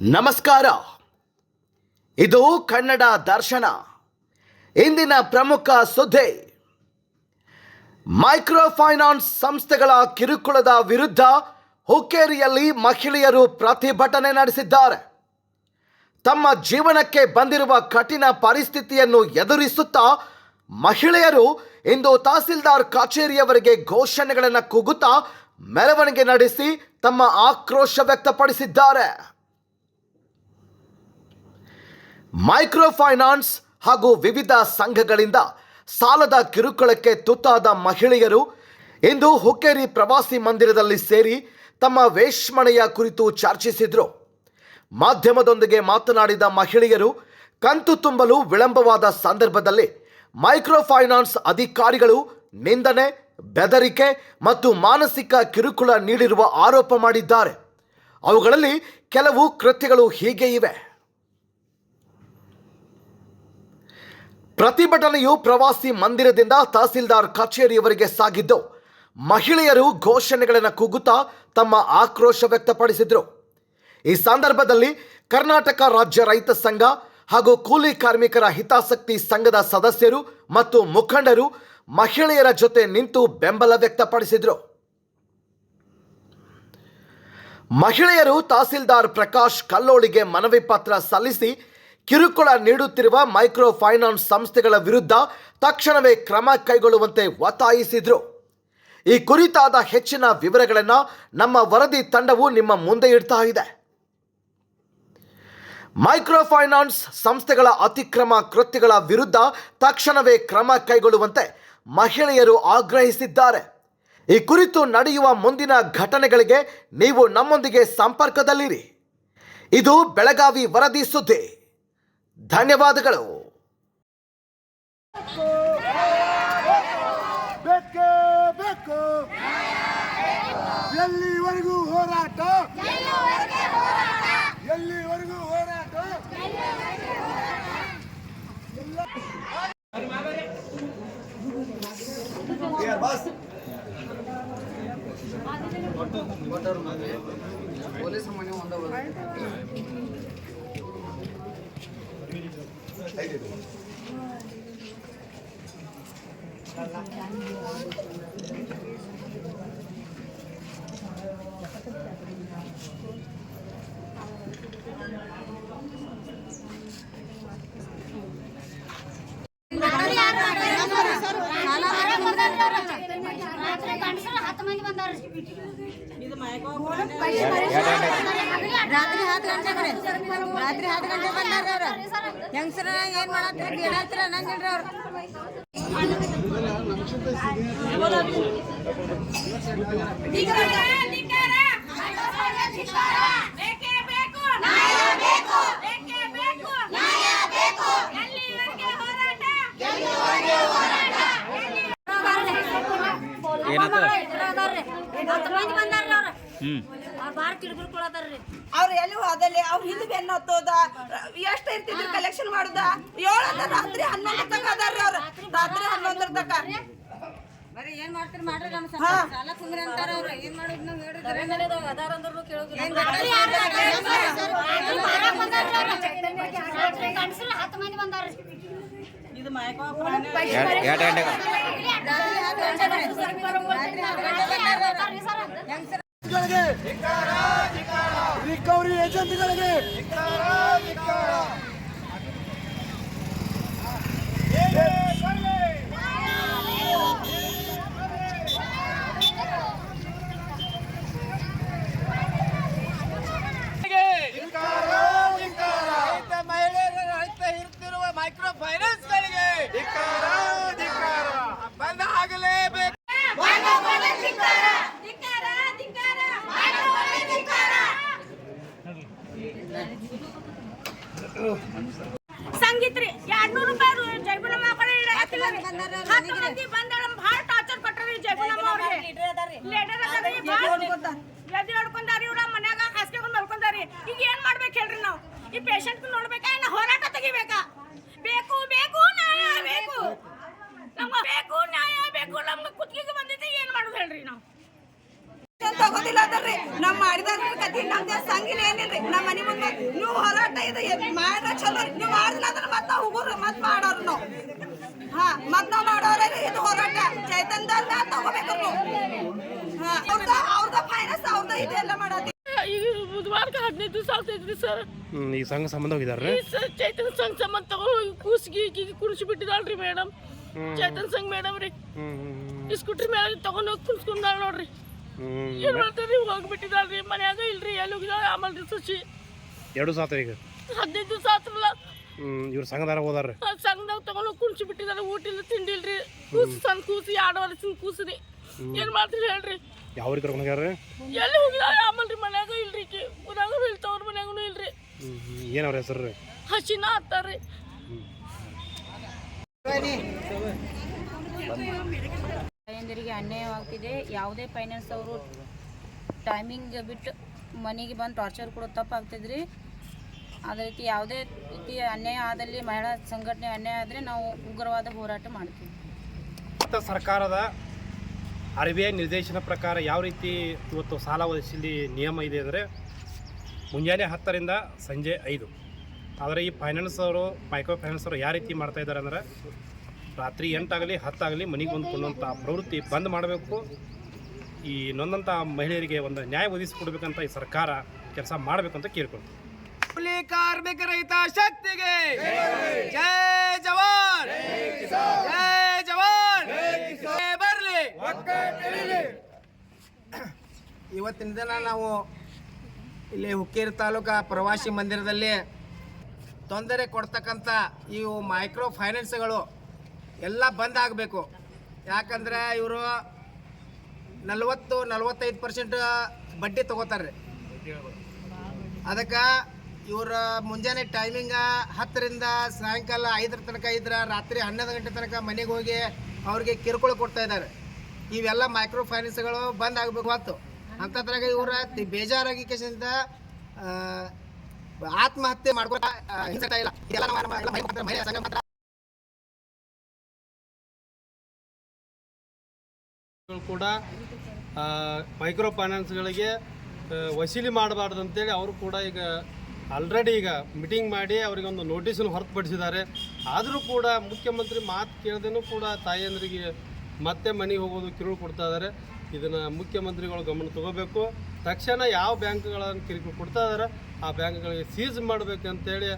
ನಮಸ್ಕಾರ. ಇದು ಕನ್ನಡ ದರ್ಶನ. ಇಂದಿನ ಪ್ರಮುಖ ಸುದ್ದಿ. ಮೈಕ್ರೋ ಫೈನಾನ್ಸ್ ಸಂಸ್ಥೆಗಳ ಕಿರುಕುಳದ ವಿರುದ್ಧ ಹುಕ್ಕೇರಿಯಲ್ಲಿ ಮಹಿಳೆಯರು ಪ್ರತಿಭಟನೆ ನಡೆಸಿದ್ದಾರೆ. ತಮ್ಮ ಜೀವನಕ್ಕೆ ಬಂದಿರುವ ಕಠಿಣ ಪರಿಸ್ಥಿತಿಯನ್ನು ಎದುರಿಸುತ್ತಾ ಮಹಿಳೆಯರು ಇಂದು ತಹಸೀಲ್ದಾರ್ ಕಚೇರಿಯವರಿಗೆ ಘೋಷಣೆಗಳನ್ನು ಕೂಗುತ್ತಾ ಮೆರವಣಿಗೆ ನಡೆಸಿ ತಮ್ಮ ಆಕ್ರೋಶ ವ್ಯಕ್ತಪಡಿಸಿದ್ದಾರೆ. ಮೈಕ್ರೋ ಫೈನಾನ್ಸ್ ಹಾಗೂ ವಿವಿಧ ಸಂಘಗಳಿಂದ ಸಾಲದ ಕಿರುಕುಳಕ್ಕೆ ತುತ್ತಾದ ಮಹಿಳೆಯರು ಇಂದು ಹುಕ್ಕೇರಿ ಪ್ರವಾಸಿ ಮಂದಿರದಲ್ಲಿ ಸೇರಿ ತಮ್ಮ ವೇಷ್ಮಣೆಯ ಕುರಿತು ಚರ್ಚಿಸಿದರು. ಮಾಧ್ಯಮದೊಂದಿಗೆ ಮಾತನಾಡಿದ ಮಹಿಳೆಯರು, ಕಂತು ತುಂಬಲು ವಿಳಂಬವಾದ ಸಂದರ್ಭದಲ್ಲಿ ಮೈಕ್ರೋ ಫೈನಾನ್ಸ್ ಅಧಿಕಾರಿಗಳು ನಿಂದನೆ, ಬೆದರಿಕೆ ಮತ್ತು ಮಾನಸಿಕ ಕಿರುಕುಳ ನೀಡಿರುವ ಆರೋಪ ಮಾಡಿದ್ದಾರೆ. ಅವುಗಳಲ್ಲಿ ಕೆಲವು ಕೃತ್ಯಗಳು ಹೀಗೆ ಇವೆ. ಪ್ರತಿಭಟನೆಯು ಪ್ರವಾಸಿ ಮಂದಿರದಿಂದ ತಹಸೀಲ್ದಾರ್ ಕಚೇರಿಯವರಿಗೆ ಸಾಗಿದ್ದು, ಮಹಿಳೆಯರು ಘೋಷಣೆಗಳನ್ನು ಕೂಗುತ್ತಾ ತಮ್ಮ ಆಕ್ರೋಶ ವ್ಯಕ್ತಪಡಿಸಿದರು. ಈ ಸಂದರ್ಭದಲ್ಲಿ ಕರ್ನಾಟಕ ರಾಜ್ಯ ರೈತ ಸಂಘ ಹಾಗೂ ಕೂಲಿ ಕಾರ್ಮಿಕರ ಹಿತಾಸಕ್ತಿ ಸಂಘದ ಸದಸ್ಯರು ಮತ್ತು ಮುಖಂಡರು ಮಹಿಳೆಯರ ಜೊತೆ ನಿಂತು ಬೆಂಬಲ ವ್ಯಕ್ತಪಡಿಸಿದರು. ಮಹಿಳೆಯರು ತಹಸೀಲ್ದಾರ್ ಪ್ರಕಾಶ್ ಕಲ್ಲೋಳಿಗೆ ಮನವಿ ಪತ್ರ ಸಲ್ಲಿಸಿ ಕಿರುಕುಳ ನೀಡುತ್ತಿರುವ ಮೈಕ್ರೋ ಫೈನಾನ್ಸ್ ಸಂಸ್ಥೆಗಳ ವಿರುದ್ಧ ತಕ್ಷಣವೇ ಕ್ರಮ ಕೈಗೊಳ್ಳುವಂತೆ ಒತ್ತಾಯಿಸಿದರು. ಈ ಕುರಿತಾದ ಹೆಚ್ಚಿನ ವಿವರಗಳನ್ನು ನಮ್ಮ ವರದಿ ತಂಡವು ನಿಮ್ಮ ಮುಂದೆ ಇಡ್ತಾ ಇದೆ. ಮೈಕ್ರೋ ಫೈನಾನ್ಸ್ ಸಂಸ್ಥೆಗಳ ಅತಿಕ್ರಮ ಕೃತ್ಯಗಳ ವಿರುದ್ಧ ತಕ್ಷಣವೇ ಕ್ರಮ ಕೈಗೊಳ್ಳುವಂತೆ ಮಹಿಳೆಯರು ಆಗ್ರಹಿಸಿದ್ದಾರೆ. ಈ ಕುರಿತು ನಡೆಯುವ ಮುಂದಿನ ಘಟನೆಗಳಿಗೆ ನೀವು ನಮ್ಮೊಂದಿಗೆ ಸಂಪರ್ಕದಲ್ಲಿರಿ. ಇದು ಬೆಳಗಾವಿ ವರದಿ ಸುದ್ದಿ. ಧನ್ಯವಾದಗಳು. ಬೇಕೇ ಬೇಕು ಎಲ್ಲಿವರೆಗೂ ಹೋರಾಟ? ಎಲ್ಲಿವರೆಗೂ ಹೋರಾಟ? ಹತ್ತು ಮಂದಿ ಬಂದಾರ ರಾತ್ರಿ ಹತ್ತು ಗಂಟೆ ರಾತ್ರಿ ಹತ್ತು ಗಂಟೆ ಬಂದಾರ ಅವ್ರ ಹೆಂಗಸ್ರ ಏನ್ ಮಾಡತ್ರಿ ಗಿಡತ್ರ ನಂಗಿಲ್ರಿ ಅವ್ರು ಬೇಕು ನ್ಯಾಯ ಬೇಕು ಬೇಕೇ ಬೇಕು ನ್ಯಾಯ ಬೇಕು ಎಲ್ಲಿವರೆಗೆ ಹೋರಾಟ ಹತ್ತು ಮಂದಿ ಬಂದಾರ್ರಿ ಅವ್ರು ಎಲ್ಲಿ ಹೋದಲ್ಲಿ ಹಿಂದೆ ಬೆನ್ನ ಹತ್ತೋದ ಎಷ್ಟು ಇರ್ತಿದ್ರು ಕಲೆಕ್ಷನ್ ಮಾಡುದ ಏಳದ ರಾತ್ರಿ ಹನ್ನೊಂದರ ತಕ ಅದಾರ್ರಿ ಅವ್ರು ರಾತ್ರಿ ಹನ್ನೊಂದರ ತಕ ಏನ್ ಮಾಡ್ತೀರಿ ಮಾಡ್ರಿ ನಮ್ಮ ಹಾ. ಸಾಲ ಕುಂದ್ರಿ ಅಂತಾರ ಅವ್ರು ಏನ್ ಮಾಡೋದ್ ನಾವ್ ಹೇಳಿದ್ರೆ ಏನ್ ಗಂಡಸರು ಹತ್ತು ಮಂದಿ ಬಂದಾರ್ರಿ ಗಂಟೆಗೆ ರೀ ರಾತ್ರಿ ಹತ್ತು ಗಂಟೆ ಬಂದಾರ ಅವ್ರು ಹೆಂಗಸ್ರ ಗಳಿಗೆ ರಿಕವರಿ ಏಜೆಂಟ್ಗಳಿಗೆ ರೈತ ಮಹಿಳೆಯರು ರೈತ ಇರ್ತಿರುವ ಮೈಕ್ರೋ ಫೈನಾನ್ಸ್ ಗಳಿಗೆ ಬಂದ ಆಗಲೇಬೇಕು ಸಂಗೀತ್ರಿ ಎರಡ್ನೂರು ರೂಪಾಯಿ ಜೈಬುನಮ್ಮ ಕಡೆ ಬಂದಾರ ಅವ್ರು ಹತ್ತು ಮಂದಿ ಬಂದಾರ ಭಾಳ ಟಾರ್ಚರ್ ಕೊಟ್ಟರಿ ಜೈಬುನಮ್ಮ ಅವ್ರಿಗೆ ಲೇಡರ್ ಅದಾರಿ ಎದಿ ಹೊಡ್ಕೊಂಡಾರಿ ಇವ್ರ ಮನ್ಯಾಗ ಹಾಸಿಗೆ ಮಲ್ಕೊಂಡಾರಿ. ಈಗ ಏನ್ ಮಾಡ್ಬೇಕು ಹೇಳ್ರಿ ನಾವು? ಈ ಪೇಷಂಟ್ ನೋಡ್ಬೇಕಾ? ಇನ್ನ ಹೋರಾಟ ತೆಗಿಬೇಕಾ? ಬೇಕು ಬೇಕು ನ್ಯಾಯ ಬೇಕು. ನಮ್ಮ ಬೇಕು ನ್ಯಾಯ ಬೇಕು. ನಮ್ಗೆ ಕುತ್ತಿಗೆ ಬಂದಿದೆ ಏನ್ ಮಾಡೋದು ಹೇಳ್ರಿ ನಾವು? ತಗೋದಿಲ್ಲ ಅದರ್ರಿ ನಮ್ಮ ಮಾಡಿದಾಗ ಕತಿ ನಮ್ದೇ ಸಂಗಿಲ್ಲ ಏನಿಲ್ರಿ. ನಮ್ಮ ಮನಿ ಮುಂದೆ ನೀವು ಹೋರಾಟ ಇದು. ಮಾಡ್ರ ಚಲೋ. ನೀವು ಮಾಡಿಲ್ಲ ಅಂದ್ರೆ ಮತ್ ನಾವು ಹೋಗೋರು ಮತ್ ಮಾಡೋರು ನಾವು. ಹಾ ಮತ್ತೆ ನಾವು ಮಾಡೋರೇ ಇದು ಹೋರಾಟ. ತಗೋಬೇಕು ನೀವು ಹಾ ಅವ್ರದ ಅವ್ರದ ಫೈನಾನ್ಸ್ ಅವ್ರದ ಇದೆಲ್ಲ ಮಾಡೋದು ಈಗ ಬುಧವಾರಕ್ಕೆ ಹದಿನೈದು ದಿವಸ ಆಗ್ತೈತ್ರಿ ಸರ್. ಹ್ಮ್, ಈ ಸಂಘ ಸಂಬಂಧ ಹೋಗಿದಾರೆ ಈ ಚೈತನ್ಯ ಸಂಘ ಸಂಬಂಧ ತಗೊಂಡು ಕೂಸ್ಗಿ ಈಕಿಗೆ ಕುಡಿಸಿ ಬಿಟ್ಟಿದಾಳ್ರಿ ಮೇಡಮ್. ಚೈತನ್ಯ ಸಂಘ ಮೇಡಮ್ ರೀ. ಇಸ್ಕೂಟ್ರಿ ಮೇಲೆ ತಗೊಂಡು ಹೋಗಿ ಕುಣಿಸ್ಕೊಂಡಾಳ ನೋಡ್ರಿ. ಏನ್ ಮಾಡ್ತಾರ್ರಿ ಹೋಗ್ಬಿಟ್ಟಿದಾಳ್ರಿ. ಮನ್ಯಾಗ ಇಲ್ರಿ ಎಲ್ಲಿ ಹೋಗಿದಾಳ? ಆಮೇಲೆ ಸಸಿ ಎರಡು ಸಾತ ಈಗ. ಹದಿನೈದು ದಿವಸ ಆತ್ರಲ್ಲ. ಹ್ಮ್ ಇವ್ರ ಸಂಘದಾರ ಹೋದಾರ ಸಂಘದಾಗ ತಗೊಂಡು ಕುಂಚಿ ಬಿಟ್ಟಿದಾರೆ ಊಟ ಇಲ್ಲ ತಿಂಡಿ ಇಲ್ರಿ ಕೂಸು ಸಣ್ಣ ಕೂಸಿ ಎರಡು ವರ್ಷದ ಕೂಸ್ರಿ ಏನ್ ಮಾಡ್ತೀರಿ ಹೇಳ್ರಿ? ಯಾವ ರೀತಿ ಕರ್ಕೊಂಡು ಹೋಗ್ಯಾರ ಎಲ್ಲಿ ಹೋಗಿಲ್ಲ ಆಮೇಲೆ ರೀ ಮನ್ಯಾಗ ಇಲ್ರಿ ಈಕಿ. ಊರಾಗ ಇಲ್ತವ್ರ ಮನ್ಯಾಗೂ ಇಲ್ರಿ. ಏನು ಅವ್ರ ಹೆಸರು ರೀ ಹಸಿನ ಹತ್ತಾರ್ರಿ ತಾಯಂದಿರಿಗೆ ಅನ್ಯಾಯವಾಗ್ತಿದೆ. ಯಾವುದೇ ಫೈನಾನ್ಸ್ ಅವರು ಟೈಮಿಂಗ್ ಬಿಟ್ಟು ಮನೆಗೆ ಬಂದು ಟಾರ್ಚರ್ ಕೊಡೋದು ತಪ್ಪಾಗ್ತಿದ್ರಿ. ಅದೇ ರೀತಿ ಯಾವುದೇ ರೀತಿ ಅನ್ಯಾಯ ಆದಲ್ಲಿ ಮಹಿಳಾ ಸಂಘಟನೆ ಅನ್ಯಾಯ ಆದರೆ ನಾವು ಉಗ್ರವಾದ ಹೋರಾಟ ಮಾಡ್ತೀವಿ. ಭಾರತ ಸರ್ಕಾರದ ಆರ್ ಬಿ ಐ ನಿರ್ದೇಶನ ಪ್ರಕಾರ ಯಾವ ರೀತಿ ಇವತ್ತು ಸಾಲ ಒದಗಿಸಲಿ ನಿಯಮ ಇದೆ ಅಂದರೆ ಮುಂಜಾನೆ ಹತ್ತರಿಂದ ಸಂಜೆ ಐದು. ಆದರೆ ಈ ಫೈನಾನ್ಸ್ ಅವರು ಮೈಕ್ರೋ ಫೈನಾನ್ಸ್ ಅವರು ಯಾವ ರೀತಿ ಮಾಡ್ತಾ ಇದ್ದಾರೆ ಅಂದರೆ ರಾತ್ರಿ ಎಂಟಾಗಲಿ ಹತ್ತಾಗಲಿ ಮನೆಗೆ ಬಂದು ಕೊಂಡಂಥ ಪ್ರವೃತ್ತಿ ಬಂದ್ ಮಾಡಬೇಕು. ಈ ನೊಂದಂಥ ಮಹಿಳೆಯರಿಗೆ ಒಂದು ನ್ಯಾಯ ಒದಗಿಸಿಕೊಡ್ಬೇಕಂತ ಈ ಸರ್ಕಾರ ಕೆಲಸ ಮಾಡಬೇಕಂತ ಕೇಳ್ಕೊಳ್ತೀವಿ ಕೂಲಿ ರೈತ ಶಕ್ತಿಗೆ. ಜೈ ಜವಾನ್. ಜೈ ಜವಾನ್. ಬರಲಿ. ಇವತ್ತಿನ ದಿನ ನಾವು ಇಲ್ಲಿ ಹುಕ್ಕೇರಿ ತಾಲೂಕಾ ಪ್ರವಾಸಿ ಮಂದಿರದಲ್ಲಿ ತೊಂದರೆ ಕೊಡ್ತಕ್ಕಂಥ ಇವು ಮೈಕ್ರೋ ಫೈನಾನ್ಸ್ಗಳು ಎಲ್ಲ ಬಂದ್ ಆಗಬೇಕು. ಯಾಕಂದ್ರೆ ಇವರು ನಲವತ್ತು ನಲವತ್ತೈದು ಪರ್ಸೆಂಟ್ ಬಡ್ಡಿ ತಗೋತಾರೆ. ಅದಕ್ಕೆ ಇವ್ರ ಮುಂಜಾನೆ ಟೈಮಿಂಗ ಹತ್ತರಿಂದ ಸಾಯಂಕಾಲ ಐದರ ತನಕ ಇದ್ರ, ರಾತ್ರಿ ಹನ್ನೊಂದು ಗಂಟೆ ತನಕ ಮನೆಗೆ ಹೋಗಿ ಅವ್ರಿಗೆ ಕಿರುಕುಳ ಕೊಡ್ತಾ ಇದ್ದಾರೆ ಇವೆಲ್ಲ ಮೈಕ್ರೋ ಫೈನಾನ್ಸ್ಗಳು ಬಂದ್ ಆಗಬೇಕು ಹೊತ್ತು ಅಂಥದ್ರಾಗ ಇವರ ಬೇಜಾರಾಗಿ ಕೇಸಿಂದ ಆತ್ಮಹತ್ಯೆ ಮಾಡ್ಕೊಳ್ತಾ ಇಲ್ಲ. ಕೂಡ ಮೈಕ್ರೋ ಫೈನಾನ್ಸ್ಗಳಿಗೆ ವಸೂಲಿ ಮಾಡಬಾರ್ದು ಅಂತೇಳಿ ಅವರು ಕೂಡ ಈಗ ಆಲ್ರೆಡಿ ಈಗ ಮೀಟಿಂಗ್ ಮಾಡಿ ಅವರಿಗೆ ಒಂದು ನೋಟಿಸನ್ನು ಹೊರತುಪಡಿಸಿದ್ದಾರೆ. ಆದರೂ ಕೂಡ ಮುಖ್ಯಮಂತ್ರಿ ಮಾತು ಕೇಳದೇನೂ ಕೂಡ ತಾಯಿಯಂದ್ರಿಗೆ ಮತ್ತೆ ಮನೆಗೆ ಹೋಗೋದು ಕಿರುಳು ಕೊಡ್ತಾ ಇದ್ದಾರೆ. ಇದನ್ನು ಮುಖ್ಯಮಂತ್ರಿಗಳು ಗಮನ ತಗೋಬೇಕು. ತಕ್ಷಣ ಯಾವ ಬ್ಯಾಂಕ್ಗಳನ್ನು ಕಿರುಕುಳ ಕೊಡ್ತಾ ಇದ್ದಾರೆ, ಆ ಬ್ಯಾಂಕ್ಗಳಿಗೆ ಸೀಸ್ ಮಾಡಬೇಕಂತೇಳಿ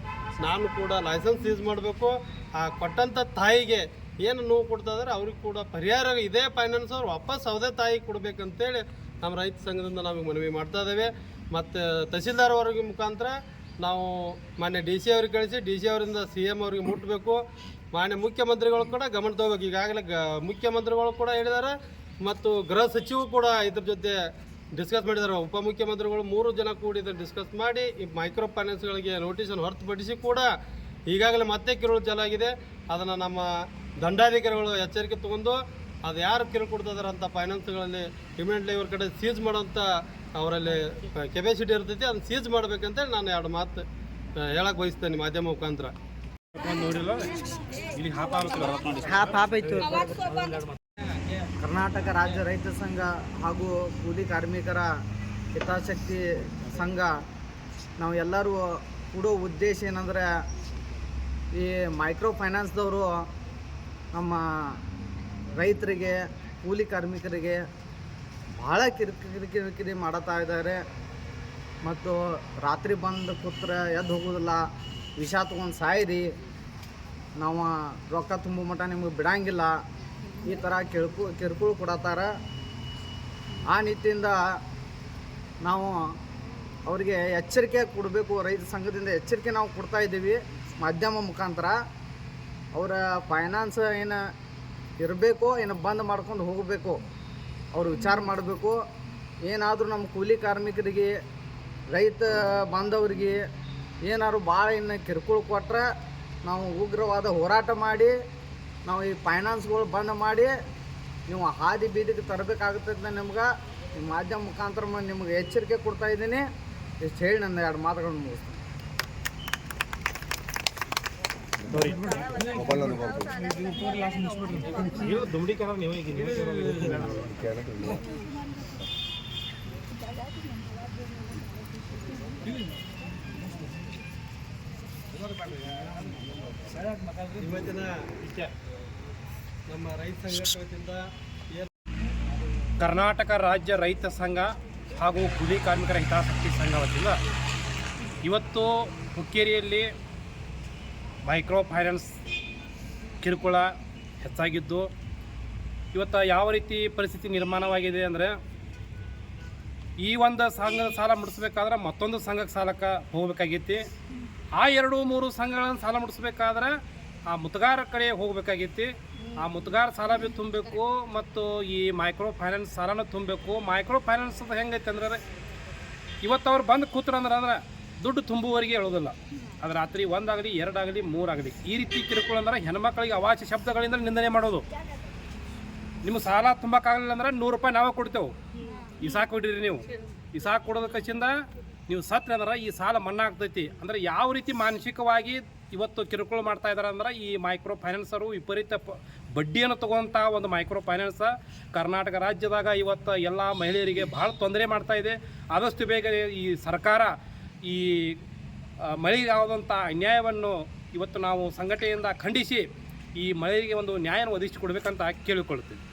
ನಾನು ಕೂಡ ಲೈಸೆನ್ಸ್ ಸೀಸ್ ಮಾಡಬೇಕು. ಆ ಕೊಟ್ಟಂಥ ತಾಯಿಗೆ ಏನು ನೋವು ಕೊಡ್ತಾ ಇದ್ದಾರೆ, ಅವ್ರಿಗೆ ಕೂಡ ಪರಿಹಾರ ಇದೇ ಫೈನಾನ್ಸ್ ಅವ್ರು ವಾಪಸ್ ಅವದೇ ತಾಯಿಗೆ ಕೊಡಬೇಕಂತೇಳಿ ನಮ್ಮ ರೈತ ಸಂಘದಿಂದ ನಮಗೆ ಮನವಿ ಮಾಡ್ತಾ ಇದ್ದೇವೆ. ಮತ್ತು ತಹಸೀಲ್ದಾರ್ ಅವರಿಗೆ ಮುಖಾಂತರ ನಾವು ಮಾನ್ಯ ಡಿ ಸಿ ಅವ್ರಿಗೆ ಕಳಿಸಿ, ಡಿ ಸಿ ಅವರಿಂದ ಸಿ ಎಂ ಅವ್ರಿಗೆ ಮುಟ್ಟಬೇಕು ಮಾನ್ಯ ಮುಖ್ಯಮಂತ್ರಿಗಳು ಕೂಡ ಗಮನ ತಗೋಬೇಕು. ಈಗಾಗಲೇ ಗ, ಮುಖ್ಯಮಂತ್ರಿಗಳು ಕೂಡ ಹೇಳಿದ್ದಾರೆ ಮತ್ತು ಗೃಹ ಸಚಿವರು ಕೂಡ ಇದ್ರ ಜೊತೆ ಡಿಸ್ಕಸ್ ಮಾಡಿದ್ದಾರೆ ಉಪಮುಖ್ಯಮಂತ್ರಿಗಳು ಮೂರು ಜನ ಕೂಡಿ ಇದನ್ನು ಡಿಸ್ಕಸ್ ಮಾಡಿ, ಈ ಮೈಕ್ರೋ ಫೈನಾನ್ಸ್ಗಳಿಗೆ ನೋಟಿಸನ್ನು ಹೊರತುಪಡಿಸಿ ಕೂಡ ಈಗಾಗಲೇ ಮತ್ತೆ ಕಿರುಳು ಚಾಲಾಗಿದೆ. ಅದನ್ನು ನಮ್ಮ ದಂಡಾಧಿಕಾರಿಗಳು ಎಚ್ಚರಿಕೆ ತಗೊಂಡು ಅದು ಯಾರು ಕಿರು ಕೊಡ್ತಿದಾರೆ ಅಂತ ಫೈನಾನ್ಸ್ಗಳಲ್ಲಿ ಇಮಿಡಿಯೇಟ್ಲಿ ಇವ್ರ ಕಡೆ ಸೀಜ್ ಮಾಡೋಂಥ ಅವರಲ್ಲಿ ಕೆಪಾಸಿಟಿ ಇರ್ತೈತಿ ಅದನ್ನ ಸೀಸ್ ಮಾಡ್ಬೇಕಂತೇಳಿ ನಾನು ಎರಡು ಮಾತು ಹೇಳಕ್ಕೆ ಬಯಸ್ತೇನೆ ಮಾಧ್ಯಮ ಮುಖಾಂತರ. ಕರ್ನಾಟಕ ರಾಜ್ಯ ರೈತ ಸಂಘ ಹಾಗೂ ಕೂಲಿ ಕಾರ್ಮಿಕರ ಹಿತಾಸಕ್ತಿ ಸಂಘ, ನಾವು ಎಲ್ಲರೂ ಕೊಡೋ ಉದ್ದೇಶ ಏನಂದರೆ ಈ ಮೈಕ್ರೋ ಫೈನಾನ್ಸ್ದವರು ನಮ್ಮ ರೈತರಿಗೆ, ಕೂಲಿ ಕಾರ್ಮಿಕರಿಗೆ ಭಾಳ ಕಿರಿಕಿರಿ ಕಿರಿಕಿರಿ ಮಾಡತ್ತಾ ಇದ್ದಾರೆ. ಮತ್ತು ರಾತ್ರಿ ಬಂದು ಕೂತ್ರೆ ಎದ್ದು ಹೋಗೋದಿಲ್ಲ. ವಿಷ ತೊಗೊಂಡು ಸಾಯಿರಿ. ನಾವು ರೊಕ್ಕ ತುಂಬೋ ಮಟ್ಟ ನಿಮಗೆ ಬಿಡಂಗಿಲ್ಲ. ಈ ಥರ ಕಿಳ್ಕು ಕಿರುಕುಳ ಕೊಡತ್ತಾರ. ಆ ನಿಟ್ಟಿಂದ ನಾವು ಅವರಿಗೆ ಎಚ್ಚರಿಕೆ ಕೊಡಬೇಕು. ರೈತ ಸಂಘದಿಂದ ಎಚ್ಚರಿಕೆ ನಾವು ಕೊಡ್ತಾ ಇದ್ದೀವಿ. ಮಾಧ್ಯಮ ಮುಖಾಂತರ. ಅವರ ಫೈನಾನ್ಸ್ ಏನು ಇರಬೇಕು, ಏನು ಬಂದ್ ಮಾಡ್ಕೊಂಡು ಹೋಗಬೇಕು, ಅವರು ವಿಚಾರ ಮಾಡಬೇಕು. ಏನಾದರೂ ನಮ್ಮ ಕೂಲಿ ಕಾರ್ಮಿಕರಿಗೆ, ರೈತ ಬಾಂಧವರಿಗೆ ಏನಾದ್ರು ಭಾಳ ಇನ್ನು ಕಿರುಕುಳ ಕೊಟ್ಟರೆ ನಾವು ಉಗ್ರವಾದ ಹೋರಾಟ ಮಾಡಿ, ನಾವು ಈ ಫೈನಾನ್ಸ್ಗಳು ಬಂದ್ ಮಾಡಿ ನೀವು ಹಾದಿ ಬೀದಿಗೆ ತರಬೇಕಾಗುತ್ತದೆ ನಿಮ್ಗೆ. ಈ ಮಾಧ್ಯಮ ಮುಖಾಂತರ ನಿಮ್ಗೆ ಎಚ್ಚರಿಕೆ ಕೊಡ್ತಾ ಇದ್ದೀನಿ. ಇಷ್ಟು ಹೇಳಿ ನನ್ನ ಎರಡು ಮಾತುಗಳನ್ನು ಮುಗಿಸ್ತೀನಿ. ನಮ್ಮ ರೈತ ವತಿಯಿಂದ ಏನು ಕರ್ನಾಟಕ ರಾಜ್ಯ ರೈತ ಸಂಘ ಹಾಗೂ ಕೂಲಿ ಕಾರ್ಮಿಕರ ಹಿತಾಸಕ್ತಿ ಸಂಘ ವತಿಯಿಂದ ಇವತ್ತು ಹುಕ್ಕೇರಿಯಲ್ಲಿ ಮೈಕ್ರೋ ಫೈನಾನ್ಸ್ ಕಿರುಕುಳ ಹೆಚ್ಚಾಗಿದ್ದು, ಇವತ್ತು ಯಾವ ರೀತಿ ಪರಿಸ್ಥಿತಿ ನಿರ್ಮಾಣವಾಗಿದೆ ಅಂದರೆ, ಈ ಒಂದು ಸಂಘದ ಸಾಲ ಮುಡಿಸ್ಬೇಕಾದ್ರೆ ಮತ್ತೊಂದು ಸಂಘಕ್ಕೆ ಸಾಲಕ್ಕೆ ಹೋಗ್ಬೇಕಾಗೈತಿ ಆ ಎರಡು ಮೂರು ಸಂಘಗಳನ್ನು ಸಾಲ ಮುಡಿಸ್ಬೇಕಾದ್ರೆ ಆ ಮುತ್ಗಾರ ಕಡೆ ಹೋಗ್ಬೇಕಾಗೈತಿ ಆ ಮುತ್ಗಾರ ಸಾಲ ಭೀ ತುಂಬಬೇಕು ಮತ್ತು ಈ ಮೈಕ್ರೋ ಫೈನಾನ್ಸ್ ಸಾಲನೂ ತುಂಬಬೇಕು. ಮೈಕ್ರೋ ಫೈನಾನ್ಸ್ ಹೆಂಗೈತೆ ಅಂದ್ರೆ, ಇವತ್ತು ಅವ್ರು ಬಂದು ಕೂತ್ರಂದ್ರೆ ಅಂದ್ರೆ ದುಡ್ಡು ತುಂಬುವವರೆಗೆ ಹೇಳೋದಿಲ್ಲ. ಅದು ರಾತ್ರಿ ಒಂದಾಗಲಿ, ಎರಡಾಗಲಿ, ಮೂರಾಗಲಿ, ಈ ರೀತಿ ಕಿರುಕುಳ ಅಂದ್ರೆ ಹೆಣ್ಮಕ್ಳಿಗೆ ಅವಾಚ್ಯ ಶಬ್ದಗಳಿಂದ ನಿಂದನೆ ಮಾಡೋದು. ನಿಮ್ಮ ಸಾಲ ತುಂಬಕ್ಕಾಗಲಿಲ್ಲ ಅಂದ್ರೆ ನೂರು ರೂಪಾಯಿ ನಾವೇ ಕೊಡ್ತೇವೆ. ಇಸಾಕ್ ಕೊಡಿರಿ ನೀವು. ಇಸಾಕ್ ಕೊಡೋದ ಕಚ್ಚಿಂದ ನೀವು ಸತ್ರಿ ಅಂದ್ರೆ ಈ ಸಾಲ ಮನ್ನಾ ಆಗ್ತೈತಿ ಅಂದ್ರೆ ಯಾವ ರೀತಿ ಮಾನಸಿಕವಾಗಿ ಇವತ್ತು ಕಿರುಕುಳ ಮಾಡ್ತಾ ಇದ್ದಾರೆ ಅಂದ್ರೆ ಈ ಮೈಕ್ರೋ ಫೈನಾನ್ಸರು ವಿಪರೀತ ಬಡ್ಡಿಯನ್ನು ತಗೊಂಥ ಒಂದು ಮೈಕ್ರೋ ಫೈನಾನ್ಸ್ ಕರ್ನಾಟಕ ರಾಜ್ಯದಾಗ ಇವತ್ತು ಎಲ್ಲ ಮಹಿಳೆಯರಿಗೆ ಭಾಳ ತೊಂದರೆ ಮಾಡ್ತಾ ಇದೆ. ಆದಷ್ಟು ಬೇಗ ಈ ಸರ್ಕಾರ ಈ ಮಳೆಗೆ ಮಹಿಳೆಗಾದಂಥ ಅನ್ಯಾಯವನ್ನು ಇವತ್ತು ನಾವು ಸಂಘಟನೆಯಿಂದ ಖಂಡಿಸಿ ಈ ಮಳೆಗೆ ಒಂದು ನ್ಯಾಯವನ್ನು ಒದಗಿಸಿಕೊಡ್ಬೇಕಂತ ಕೇಳಿಕೊಳ್ಳುತ್ತೀವಿ